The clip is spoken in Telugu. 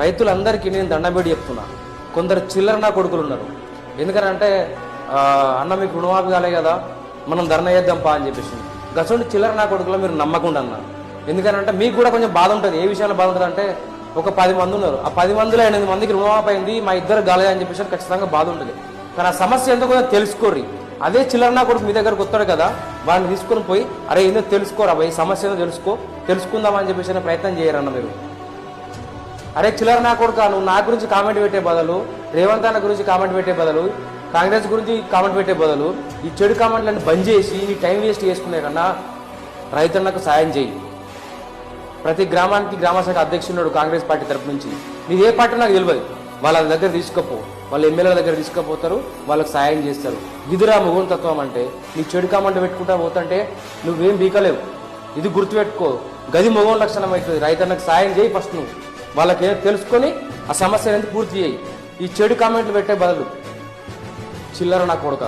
రైతులందరికీ నేను దండబేడి చెప్తున్నా. కొందరు చిల్లర నా కొడుకులు ఉన్నారు. ఎందుకనంటే అన్న మీకు రుణమాఫీ కాలే కదా మనం ధర్నా చేద్దాం పా అని చెప్పేసి. గసండి చిల్లర నా కొడుకులో మీరు నమ్మకుండా అన్న ఎందుకనంటే మీకు కూడా కొంచెం బాధ ఉంటుంది. ఏ విషయంలో బాధ ఉంటుంది అంటే ఒక పది మంది ఉన్నారు. ఆ పది మందిలో ఎనిమిది మందికి రుణమాఫీ అయింది మా ఇద్దరు గాలేదు అని చెప్పేసి ఖచ్చితంగా బాధ ఉంటుంది. కానీ ఆ సమస్య ఎందుకో తెలుసుకోర్రి. అదే చిల్లర నా కొడుకు మీ దగ్గరకు వస్తాడు కదా వాడిని తీసుకొని పోయి అరే ఏందో తెలుసుకోరా ఈ సమస్య ఏదో తెలుసుకో తెలుసుకుందామని చెప్పేసి ప్రయత్నం చేయరన్న మీరు. అరే చిల్లర నా కొడుక నువ్వు నా గురించి కామెంట్ పెట్టే బదులు రేవంత్ అన్న గురించి కామెంట్ పెట్టే బదులు కాంగ్రెస్ గురించి కామెంట్ పెట్టే బదులు ఈ చెడు కామెంట్లను బంద్ చేసి నీ టైం వేస్ట్ చేసుకునే కన్నా రైతన్నకు సాయం చేయి. ప్రతి గ్రామానికి గ్రామ శాఖ అధ్యక్షుడు కాంగ్రెస్ పార్టీ తరపు నుంచి. నీది ఏ పార్టీ నాకు తెలియదు. వాళ్ళ దగ్గర తీసుకుపో. వాళ్ళ ఎమ్మెల్యేల దగ్గర తీసుకుపోతారు వాళ్ళకి సాయం చేస్తారు. ఇదిరా ముగున్ తత్వం అంటే నీ చెడు కామెంట్ పెట్టుకుంటా పోతుంటే నువ్వేం బీకలేవు. ఇది గుర్తుపెట్టుకో. గది మొగం లక్షణం అవుతుంది. రైతన్నకు సాయం చేయి ఫస్ట్ నువ్వు. వాళ్ళకి తెలుసుకొని ఆ సమస్య అనేది పూర్తి చేయి. ఈ చెడు కామెంట్లు పెట్టే బదులు చిల్లర నా కొడుక.